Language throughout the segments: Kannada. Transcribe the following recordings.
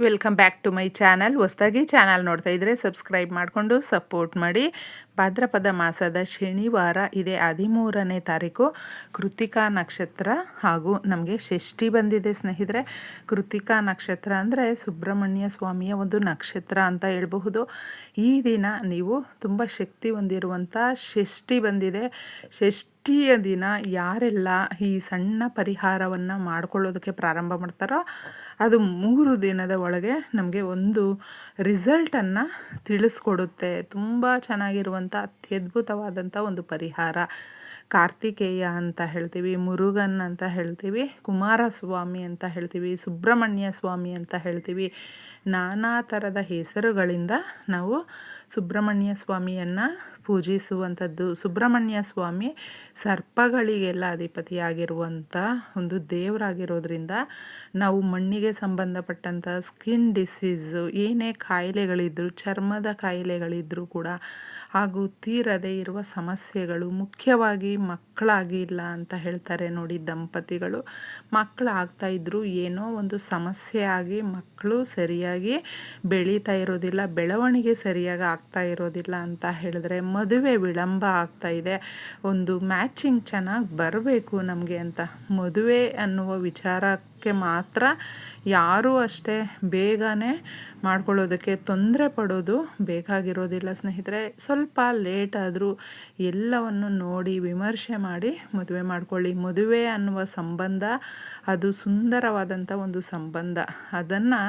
Welcome back to my channel. ಹೊಸದಾಗಿ ಚಾನಲ್ ನೋಡ್ತಾ ಇದ್ದರೆ ಸಬ್ಸ್ಕ್ರೈಬ್ ಮಾಡಿಕೊಂಡು ಸಪೋರ್ಟ್ ಮಾಡಿ. ಭಾದ್ರಪದ ಮಾಸದ ಶನಿವಾರ ಇದೆ, ಹದಿಮೂರನೇ ತಾರೀಕು. ಕೃತಿಕಾ ನಕ್ಷತ್ರ ಹಾಗೂ ನಮಗೆ ಷಷ್ಠಿ ಬಂದಿದೆ ಸ್ನೇಹಿತರೆ. ಕೃತಿಕಾ ನಕ್ಷತ್ರ ಅಂದರೆ ಸುಬ್ರಹ್ಮಣ್ಯ ಸ್ವಾಮಿಯ ಒಂದು ನಕ್ಷತ್ರ ಅಂತ ಹೇಳಬಹುದು. ಈ ದಿನ ನೀವು ತುಂಬ ಶಕ್ತಿ ಹೊಂದಿರುವಂಥ ಷಷ್ಠಿ ಬಂದಿದೆ. ಷಷ್ಠಿಯ ದಿನ ಯಾರೆಲ್ಲ ಈ ಸಣ್ಣ ಪರಿಹಾರವನ್ನು ಮಾಡ್ಕೊಳ್ಳೋದಕ್ಕೆ ಪ್ರಾರಂಭ ಮಾಡ್ತಾರೋ ಅದು ಮೂರು ದಿನದ ಒಳಗೆ ನಮಗೆ ಒಂದು ರಿಸಲ್ಟನ್ನು ತಿಳಿಸ್ಕೊಡುತ್ತೆ. ತುಂಬ ಚೆನ್ನಾಗಿರುವಂಥ ಅತ್ಯದ್ಭುತವಾದಂಥ ಒಂದು ಪರಿಹಾರ. ಕಾರ್ತಿಕೇಯ ಅಂತ ಹೇಳ್ತೀವಿ, ಮುರುಗನ್ ಅಂತ ಹೇಳ್ತೀವಿ, ಕುಮಾರಸ್ವಾಮಿ ಅಂತ ಹೇಳ್ತೀವಿ, ಸುಬ್ರಹ್ಮಣ್ಯ ಸ್ವಾಮಿ ಅಂತ ಹೇಳ್ತೀವಿ. ನಾನಾ ಥರದ ಹೆಸರುಗಳಿಂದ ನಾವು ಸುಬ್ರಹ್ಮಣ್ಯ ಸ್ವಾಮಿಯನ್ನು ಪೂಜಿಸುವಂಥದ್ದು ಸುಬ್ರಹ್ಮಣ್ಯ ಸ್ವಾಮಿ ಸರ್ಪಗಳಿಗೆಲ್ಲ ಅಧಿಪತಿಯಾಗಿರುವಂಥ ಒಂದು ದೇವರಾಗಿರೋದ್ರಿಂದ ನಾವು ಮಣ್ಣಿಗೆ ಸಂಬಂಧಪಟ್ಟಂಥ ಸ್ಕಿನ್ ಡಿಸೀಸು, ಏನೇ ಕಾಯಿಲೆಗಳಿದ್ದರೂ ಚರ್ಮದ ಕಾಯಿಲೆಗಳಿದ್ದರೂ ಕೂಡ ಹಾಗೂ ತೀರದೇ ಇರುವ ಸಮಸ್ಯೆಗಳು ಮುಖ್ಯವಾಗಿ ಮಕ್ಕಳಾಗಿಲ್ಲ ಅಂತ ಹೇಳ್ತಾರೆ ನೋಡಿ ದಂಪತಿಗಳು. ಮಕ್ಕಳಾಗ್ತಾ ಇದ್ದರೂ ಏನೋ ಒಂದು ಸಮಸ್ಯೆ ಆಗಿ ಮಕ್ಕಳು ಸರಿಯಾಗಿ ಬೆಳೀತಾ ಇರೋದಿಲ್ಲ, ಬೆಳವಣಿಗೆ ಸರಿಯಾಗಿ ಆಗ್ತಾ ಇರೋದಿಲ್ಲ ಅಂತ ಹೇಳಿದ್ರೆ ಮದುವೆ ವಿಳಂಬ ಆಗ್ತಾ ಇದೆ. ಒಂದು ಮ್ಯಾಚಿಂಗ್ ಚೆನ್ನಾಗಿ ಬರಬೇಕು ನಮಗೆ ಅಂತ. ಮದುವೆ ಅನ್ನುವ ವಿಚಾರಕ್ಕೆ ಮಾತ್ರ ಯಾರೂ ಅಷ್ಟೇ ಬೇಗನೆ ಮಾಡ್ಕೊಳ್ಳೋದಕ್ಕೆ ತೊಂದರೆ ಪಡೋದು ಬೇಕಾಗಿರೋದಿಲ್ಲ, ಸ್ನೇಹಿತರೆ. ಸ್ವಲ್ಪ ಲೇಟ್ ಆದರೂ ಎಲ್ಲವನ್ನು ನೋಡಿ ವಿಮರ್ಶೆ ಮಾಡಿ ಮದುವೆ ಮಾಡ್ಕೊಳ್ಳಿ. ಮದುವೆ ಅನ್ನುವ ಸಂಬಂಧ, ಅದು ಸುಂದರವಾದಂಥ ಒಂದು ಸಂಬಂಧ. ಅದನ್ನು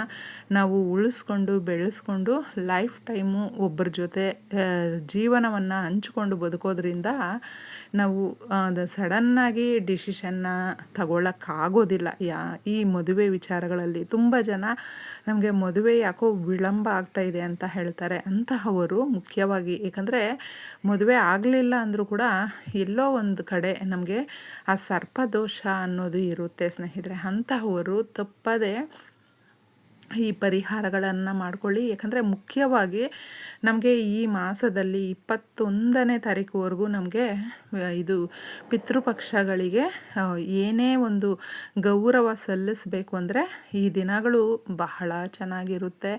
ನಾವು ಉಳಿಸ್ಕೊಂಡು, ಬೆಳೆಸ್ಕೊಂಡು, ಲೈಫ್ ಟೈಮು ಒಬ್ಬರ ಜೊತೆ ಜೀವನವನ್ನು ಹಂಚ್ಕೊಂಡು ಬದುಕೋದ್ರಿಂದ ನಾವು ಸಡನ್ನಾಗಿ ಡಿಸಿಷನ್ನ ತಗೊಳ್ಳೋಕ್ಕಾಗೋದಿಲ್ಲ ಯಾ ಈ ಮದುವೆ ವಿಚಾರಗಳಲ್ಲಿ ತುಂಬ ಜನ ನಮಗೆ ಮದುವೆ ಯಾಕೋ ವಿಳಂಬ ಆಗ್ತಾ ಇದೆ ಅಂತ ಹೇಳ್ತಾರೆ. ಅಂತಹವರು ಮುಖ್ಯವಾಗಿ ಏಕೆಂದರೆ ಮದುವೆ ಆಗಲಿಲ್ಲ ಅಂದರೂ ಕೂಡ ಎಲ್ಲೋ ಒಂದು ಕಡೆ ನಮಗೆ ಆ ಸರ್ಪದೋಷ ಅನ್ನೋದು ಇರುತ್ತೆ ಸ್ನೇಹಿತರೆ. ಅಂತಹವರು ತಪ್ಪದೆ ಈ ಪರಿಹಾರಗಳನ್ನು ಮಾಡ್ಕೊಳ್ಳಿ. ಯಾಕಂದರೆ ಮುಖ್ಯವಾಗಿ ನಮಗೆ ಈ ಮಾಸದಲ್ಲಿ ಇಪ್ಪತ್ತೊಂದನೇ ತಾರೀಕುವರೆಗೂ ನಮಗೆ ಇದು ಪಿತೃಪಕ್ಷಗಳಿಗೆ ಏನೇ ಒಂದು ಗೌರವ ಸಲ್ಲಿಸಬೇಕು ಅಂದರೆ ಈ ದಿನಗಳು ಬಹಳ ಚೆನ್ನಾಗಿರುತ್ತೆ.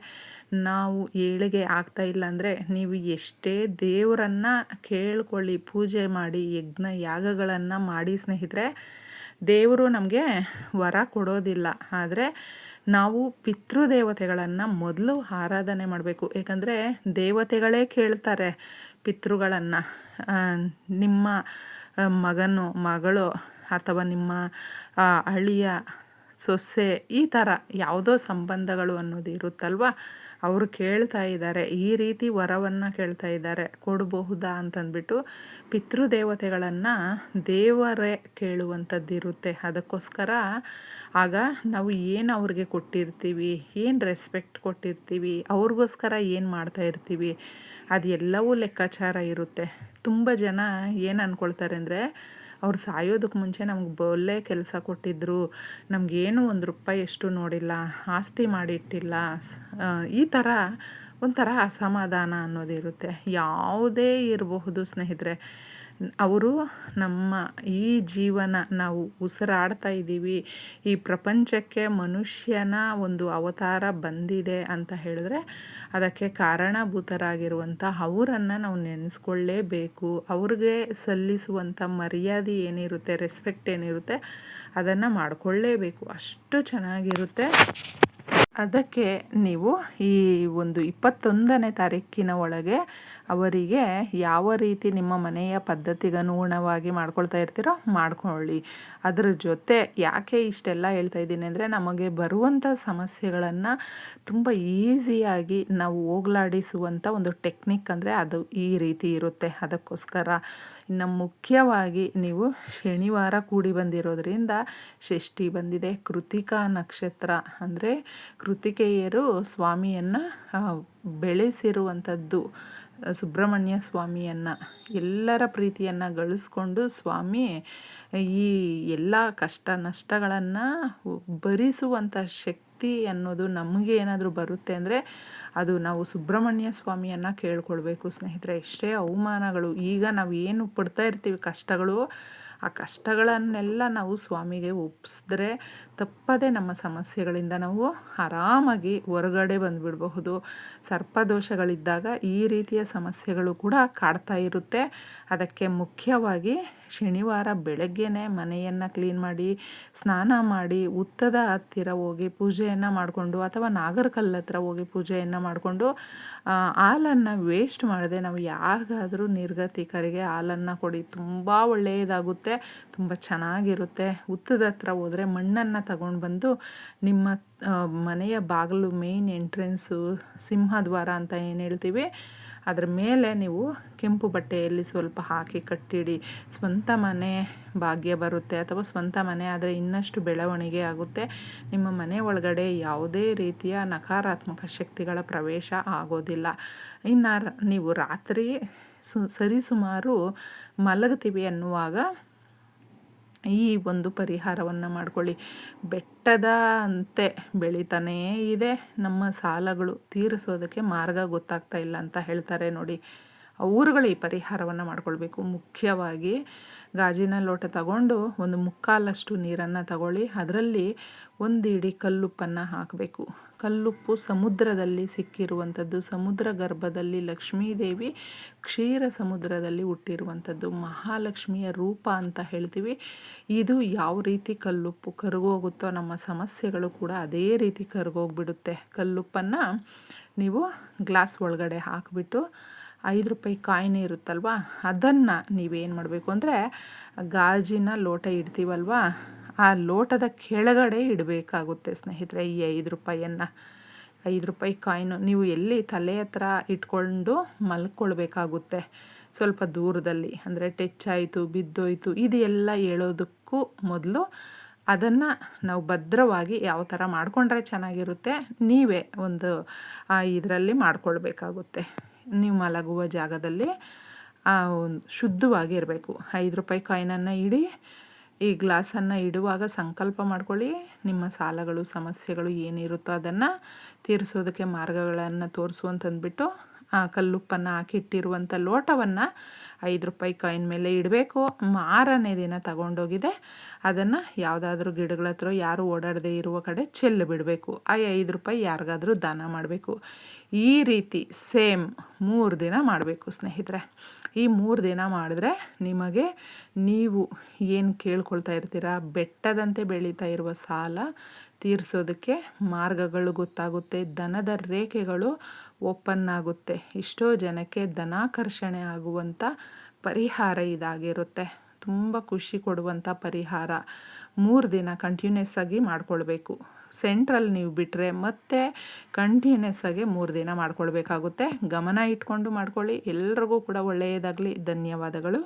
ನಾವು ಏಳಿಗೆ ಆಗ್ತಾ ಇಲ್ಲ ಅಂದರೆ ನೀವು ಎಷ್ಟೇ ದೇವರನ್ನು ಕೇಳ್ಕೊಳ್ಳಿ, ಪೂಜೆ ಮಾಡಿ, ಯಜ್ಞ ಯಾಗಗಳನ್ನು ಮಾಡಿ ಸ್ನೇಹಿತರೆ, ದೇವರು ನಮಗೆ ವರ ಕೊಡೋದಿಲ್ಲ. ಆದರೆ ನಾವು ಪಿತೃದೇವತೆಗಳನ್ನು ಮೊದಲು ಆರಾಧನೆ ಮಾಡಬೇಕು. ಏಕೆಂದರೆ ದೇವತೆಗಳೇ ಕೇಳ್ತಾರೆ ಪಿತೃಗಳನ್ನು. ನಿಮ್ಮ ಮಗನು, ಮಗಳು ಅಥವಾ ನಿಮ್ಮ ಅಳಿಯ ಸೊಸೆ ಈ ಥರ ಯಾವುದೋ ಸಂಬಂಧಗಳು ಅನ್ನೋದು ಇರುತ್ತಲ್ವ? ಅವರು ಕೇಳ್ತಾ ಇದ್ದಾರೆ, ಈ ರೀತಿ ವರವನ್ನು ಕೇಳ್ತಾ ಇದ್ದಾರೆ, ಕೊಡಬಹುದಾ ಅಂತಂದ್ಬಿಟ್ಟು ಪಿತೃದೇವತೆಗಳನ್ನು ದೇವರೇ ಕೇಳುವಂಥದ್ದು ಇರುತ್ತೆ ಅದಕ್ಕೋಸ್ಕರ ಆಗ ನಾವು ಏನು ಅವ್ರಿಗೆ ಕೊಟ್ಟಿರ್ತೀವಿ, ಏನು ರೆಸ್ಪೆಕ್ಟ್ ಕೊಟ್ಟಿರ್ತೀವಿ, ಅವ್ರಿಗೋಸ್ಕರ ಏನು ಮಾಡ್ತಾ ಇರ್ತೀವಿ ಅದೆಲ್ಲವೂ ಲೆಕ್ಕಾಚಾರ ಇರುತ್ತೆ. ತುಂಬ ಜನ ಏನು ಅಂದ್ಕೊಳ್ತಾರೆ ಅಂದರೆ ಅವ್ರು ಸಾಯೋದಕ್ಕೆ ಮುಂಚೆ ನಮ್ಗೆ ಒಳ್ಳೆ ಕೆಲಸ ಕೊಟ್ಟಿದ್ದರು ನಮಗೇನು ಒಂದು ರೂಪಾಯಿ ಎಷ್ಟು ನೋಡಿಲ್ಲ, ಆಸ್ತಿ ಮಾಡಿಟ್ಟಿಲ್ಲ. ಈ ಥರ ಒಂಥರ ಅಸಮಾಧಾನ ಅನ್ನೋದಿರುತ್ತೆ. ಯಾವುದೇ ಇರಬಹುದು ಸ್ನೇಹಿತರೆ. ಅವರು ನಮ್ಮ ಈ ಜೀವನ ನಾವು ಉಸಿರಾಡ್ತಾ ಇದ್ದೀವಿ. ಈ ಪ್ರಪಂಚಕ್ಕೆ ಮನುಷ್ಯನ ಒಂದು ಅವತಾರ ಬಂದಿದೆ ಅಂತ ಹೇಳಿದ್ರೆ ಅದಕ್ಕೆ ಕಾರಣಭೂತರಾಗಿರುವಂಥ ಅವರನ್ನು ನಾವು ನೆನೆಸ್ಕೊಳ್ಳೇಬೇಕು. ಅವ್ರಿಗೆ ಸಲ್ಲಿಸುವಂಥ ಮರ್ಯಾದೆ ಏನಿರುತ್ತೆ ರೆಸ್ಪೆಕ್ಟ್ ಏನಿರುತ್ತೆ, ಅದನ್ನು ಮಾಡಿಕೊಳ್ಳೇಬೇಕು. ಅಷ್ಟು ಚೆನ್ನಾಗಿರುತ್ತೆ. ಅದಕ್ಕೆ ನೀವು ಈ ಒಂದು ಇಪ್ಪತ್ತೊಂದನೇ ತಾರೀಕಿನ ಒಳಗೆ ಅವರಿಗೆ ಯಾವ ರೀತಿ ನಿಮ್ಮ ಮನೆಯ ಪದ್ಧತಿಗೆ ಅನುಗುಣವಾಗಿ ಮಾಡ್ಕೊಳ್ತಾ ಇರ್ತೀರೋ ಮಾಡ್ಕೊಳ್ಳಿ. ಅದರ ಜೊತೆ ಯಾಕೆ ಇಷ್ಟೆಲ್ಲ ಹೇಳ್ತಾ ಇದ್ದೀನಿ ಅಂದರೆ ನಮಗೆ ಬರುವಂಥ ಸಮಸ್ಯೆಗಳನ್ನು ತುಂಬ ಈಸಿಯಾಗಿ ನಾವು ಹೋಗ್ಲಾಡಿಸುವಂಥ ಒಂದು ಟೆಕ್ನಿಕ್ ಅಂದರೆ ಅದು ಈ ರೀತಿ ಇರುತ್ತೆ. ಅದಕ್ಕೋಸ್ಕರ ಇನ್ನು ಮುಖ್ಯವಾಗಿ ನೀವು ಶನಿವಾರ ಕೂಡಿ ಬಂದಿರೋದ್ರಿಂದ ಷಷ್ಠಿ ಬಂದಿದೆ. ಕೃತಿಕಾ ನಕ್ಷತ್ರ ಅಂದರೆ ಕೃತಿಕೆಯರು ಸ್ವಾಮಿಯನ್ನು ಬೆಳೆಸಿರುವಂಥದ್ದು ಸುಬ್ರಹ್ಮಣ್ಯ ಸ್ವಾಮಿಯನ್ನು, ಎಲ್ಲರ ಪ್ರೀತಿಯನ್ನು ಗಳಿಸ್ಕೊಂಡು ಸ್ವಾಮಿ ಈ ಎಲ್ಲ ಕಷ್ಟ ನಷ್ಟಗಳನ್ನು ಭರಿಸುವಂಥ ಶಕ್ತಿ ಅನ್ನೋದು ನಮಗೆ ಏನಾದರೂ ಬರುತ್ತೆ ಅಂದರೆ ಅದು ನಾವು ಸುಬ್ರಹ್ಮಣ್ಯ ಸ್ವಾಮಿಯನ್ನು ಕೇಳ್ಕೊಳ್ಬೇಕು. ಸ್ನೇಹಿತರೆ, ಎಷ್ಟೇ ಅವಮಾನಗಳು, ಈಗ ನಾವು ಏನು ಪಡ್ತಾ ಇರ್ತೀವಿ, ಕಷ್ಟಗಳು, ಆ ಕಷ್ಟಗಳನ್ನೆಲ್ಲ ನಾವು ಸ್ವಾಮಿಗೆ ಒಪ್ಪಿಸಿದ್ರೆ ತಪ್ಪದೇ ನಮ್ಮ ಸಮಸ್ಯೆಗಳಿಂದ ನಾವು ಆರಾಮಾಗಿ ಹೊರಗಡೆ ಬಂದುಬಿಡಬಹುದು. ಸರ್ಪದೋಷಗಳಿದ್ದಾಗ ಈ ರೀತಿಯ ಸಮಸ್ಯೆಗಳು ಕೂಡ ಕಾಡ್ತಾ ಇರುತ್ತೆ. ಅದಕ್ಕೆ ಮುಖ್ಯವಾಗಿ ಶನಿವಾರ ಬೆಳಗ್ಗೆನೇ ಮನೆಯನ್ನು ಕ್ಲೀನ್ ಮಾಡಿ, ಸ್ನಾನ ಮಾಡಿ, ಉತ್ತದ ಹತ್ತಿರ ಹೋಗಿ ಪೂಜೆಯನ್ನು ಮಾಡಿಕೊಂಡು ಅಥವಾ ನಾಗರಕಲ್ಲ ಹತ್ರ ಹೋಗಿ ಪೂಜೆಯನ್ನು ಮಾಡಿಕೊಂಡು ಹಾಲನ್ನು ವೇಸ್ಟ್ ಮಾಡದೆ ನಾವು ಯಾರಿಗಾದರೂ ನಿರ್ಗತಿಕರಿಗೆ ಹಾಲನ್ನು ಕೊಡಿ. ತುಂಬ ಒಳ್ಳೆಯದಾಗುತ್ತೆ, ತುಂಬ ಚೆನ್ನಾಗಿರುತ್ತೆ. ಉತ್ತದ ಹತ್ರ ಹೋದರೆ ಮಣ್ಣನ್ನು ತಗೊಂಡು ಬಂದು ನಿಮ್ಮ ಮನೆಯ ಬಾಗಿಲು ಮೇನ್ ಎಂಟ್ರೆನ್ಸು ಸಿಂಹದ್ವಾರ ಅಂತ ಏನು ಹೇಳ್ತೀವಿ ಅದ್ರ ಮೇಲೆ ನೀವು ಕೆಂಪು ಬಟ್ಟೆಯಲ್ಲಿ ಸ್ವಲ್ಪ ಹಾಕಿ ಕಟ್ಟಿಡಿ. ಸ್ವಂತ ಮನೆ ಭಾಗ್ಯ ಬರುತ್ತೆ ಅಥವಾ ಸ್ವಂತ ಮನೆ ಆದರೆ ಇನ್ನಷ್ಟು ಬೆಳವಣಿಗೆ ಆಗುತ್ತೆ. ನಿಮ್ಮ ಮನೆ ಒಳಗಡೆ ಯಾವುದೇ ರೀತಿಯ ನಕಾರಾತ್ಮಕ ಶಕ್ತಿಗಳ ಪ್ರವೇಶ ಆಗೋದಿಲ್ಲ. ಇನ್ನು ನೀವು ರಾತ್ರಿ ಸು ಸರಿಸುಮಾರು ಮಲಗ್ತೀವಿ ಅನ್ನುವಾಗ ಈ ಒಂದು ಪರಿಹಾರವನ್ನು ಮಾಡ್ಕೊಳ್ಳಿ. ಬೆಟ್ಟದ ಅಂತೆ ಬೆಳೀತಾನೇ ಇದೆ. ನಮ್ಮ ಸಾಲಗಳು ತೀರಿಸೋದಕ್ಕೆ ಮಾರ್ಗ ಗೊತ್ತಾಗ್ತಾ ಇಲ್ಲ ಅಂತ ಹೇಳ್ತಾರೆ ನೋಡಿ. ಅವರುಗಳು ಈ ಪರಿಹಾರವನ್ನು ಮಾಡ್ಕೊಳ್ಬೇಕು. ಮುಖ್ಯವಾಗಿ ಗಾಜಿನ ಲೋಟ ತಗೊಂಡು ಒಂದು ಮುಕ್ಕಾಲಷ್ಟು ನೀರನ್ನು ತಗೊಳ್ಳಿ. ಅದರಲ್ಲಿ ಒಂದು ಇಡೀ ಕಲ್ಲುಪ್ಪನ್ನು ಹಾಕಬೇಕು. ಕಲ್ಲುಪ್ಪು ಸಮುದ್ರದಲ್ಲಿ ಸಿಕ್ಕಿರುವಂಥದ್ದು. ಸಮುದ್ರ ಗರ್ಭದಲ್ಲಿ ಲಕ್ಷ್ಮೀದೇವಿ ಕ್ಷೀರ ಸಮುದ್ರದಲ್ಲಿ ಹುಟ್ಟಿರುವಂಥದ್ದು. ಮಹಾಲಕ್ಷ್ಮಿಯ ರೂಪ ಅಂತ ಹೇಳ್ತೀವಿ. ಇದು ಯಾವ ರೀತಿ ಕಲ್ಲುಪ್ಪು ಕರಗೋಗುತ್ತೋ, ನಮ್ಮ ಸಮಸ್ಯೆಗಳು ಕೂಡ ಅದೇ ರೀತಿ ಕರಗೋಗ್ಬಿಡುತ್ತೆ. ಕಲ್ಲುಪ್ಪನ್ನು ನೀವು ಗ್ಲಾಸ್ ಒಳಗಡೆ ಹಾಕಿಬಿಟ್ಟು ಐದು ರೂಪಾಯಿ ಕಾಯಿನ್ ಇರುತ್ತಲ್ವ, ಅದನ್ನು ನೀವೇನು ಮಾಡಬೇಕು ಅಂದರೆ ಗಾಜಿನ ಲೋಟ ಇಡ್ತೀವಲ್ವ ಆ ಲೋಟದ ಕೆಳಗಡೆ ಇಡಬೇಕಾಗುತ್ತೆ ಸ್ನೇಹಿತರೆ ಈ ಐದು ರೂಪಾಯಿಯನ್ನು. ಐದು ರೂಪಾಯಿ ಕಾಯಿನು ನೀವು ಎಲ್ಲಿ ತಲೆ ಹತ್ರ ಇಟ್ಕೊಂಡು ಮಲ್ಕೊಳ್ಬೇಕಾಗುತ್ತೆ. ಸ್ವಲ್ಪ ದೂರದಲ್ಲಿ ಅಂದರೆ ಟಚ್ ಆಯಿತು ಬಿದ್ದೋಯ್ತು ಇದೆಲ್ಲ ಹೇಳೋದಕ್ಕೂ ಮೊದಲು ಅದನ್ನು ನಾವು ಭದ್ರವಾಗಿ ಯಾವ ಥರ ಮಾಡಿಕೊಂಡ್ರೆ ಚೆನ್ನಾಗಿರುತ್ತೆ, ನೀವೇ ಒಂದು ಇದರಲ್ಲಿ ಮಾಡಿಕೊಳ್ಬೇಕಾಗುತ್ತೆ. ನೀವು ಮಲಗುವ ಜಾಗದಲ್ಲಿ ಶುದ್ಧವಾಗಿ ಇರಬೇಕು. ಐದು ರೂಪಾಯಿ ಕಾಯಿನನ್ನು ಇಡಿ ಈ ಗ್ಲಾಸನ್ನು ಇಡುವಾಗ ಸಂಕಲ್ಪ ಮಾಡ್ಕೊಳ್ಳಿ. ನಿಮ್ಮ ಸಾಲಗಳು, ಸಮಸ್ಯೆಗಳು ಏನಿರುತ್ತೋ ಅದನ್ನು ತೀರಿಸೋದಕ್ಕೆ ಮಾರ್ಗಗಳನ್ನು ತೋರಿಸು ಅಂತಂದ್ಬಿಟ್ಟು ಆ ಕಲ್ಲುಪ್ಪನ್ನು ಹಾಕಿಟ್ಟಿರುವಂಥ ಲೋಟವನ್ನು ಐದು ರೂಪಾಯಿ ಕಾಯಿನ್ ಮೇಲೆ ಇಡಬೇಕು. ಮಾರನೇ ದಿನ ತಗೊಂಡೋಗಿದೆ. ಅದನ್ನು ಯಾವುದಾದ್ರೂ ಗಿಡಗಳ ಹತ್ರ ಯಾರು ಓಡಾಡದೇ ಇರುವ ಕಡೆ ಚೆಲ್ಲು ಬಿಡಬೇಕು. ಆ ಐದು ರೂಪಾಯಿ ಯಾರಿಗಾದರೂ ದಾನ ಮಾಡಬೇಕು. ಈ ರೀತಿ ಸೇಮ್ ಮೂರು ದಿನ ಮಾಡಬೇಕು ಸ್ನೇಹಿತರೆ. ಈ ಮೂರು ದಿನ ಮಾಡಿದ್ರೆ ನಿಮಗೆ ನೀವು ಏನು ಕೇಳ್ಕೊಳ್ತಾ ಇರ್ತೀರ? ಬೆಟ್ಟದಂತೆ ಬೆಳೀತಾ ಇರುವ ಸಾಲ ತೀರಿಸೋದಕ್ಕೆ ಮಾರ್ಗಗಳು ಗೊತ್ತಾಗುತ್ತೆ, ದನದ ರೇಖೆಗಳು ಓಪನ್ ಆಗುತ್ತೆ. ಎಷ್ಟೋ ಜನಕ್ಕೆ ಧನಾಕರ್ಷಣೆ ಆಗುವಂಥ ಪರಿಹಾರ ಇದಾಗಿರುತ್ತೆ. ತುಂಬ ಖುಷಿ ಕೊಡುವಂಥ ಪರಿಹಾರ. ಮೂರು ದಿನ ಕಂಟಿನ್ಯೂಸ್ ಆಗಿ ಮಾಡ್ಕೊಳ್ಬೇಕು. ಸೆಂಟ್ರಲ್ಲಿ ನೀವು ಬಿಟ್ಟರೆ ಮತ್ತೆ ಕಂಟಿನ್ಯೂಸ್ ಆಗಿ ಮೂರು ದಿನ ಮಾಡ್ಕೊಳ್ಬೇಕಾಗುತ್ತೆ. ಗಮನ ಇಟ್ಕೊಂಡು ಮಾಡ್ಕೊಳ್ಳಿ. ಎಲ್ರಿಗೂ ಕೂಡ ಒಳ್ಳೆಯದಾಗಲಿ. ಧನ್ಯವಾದಗಳು.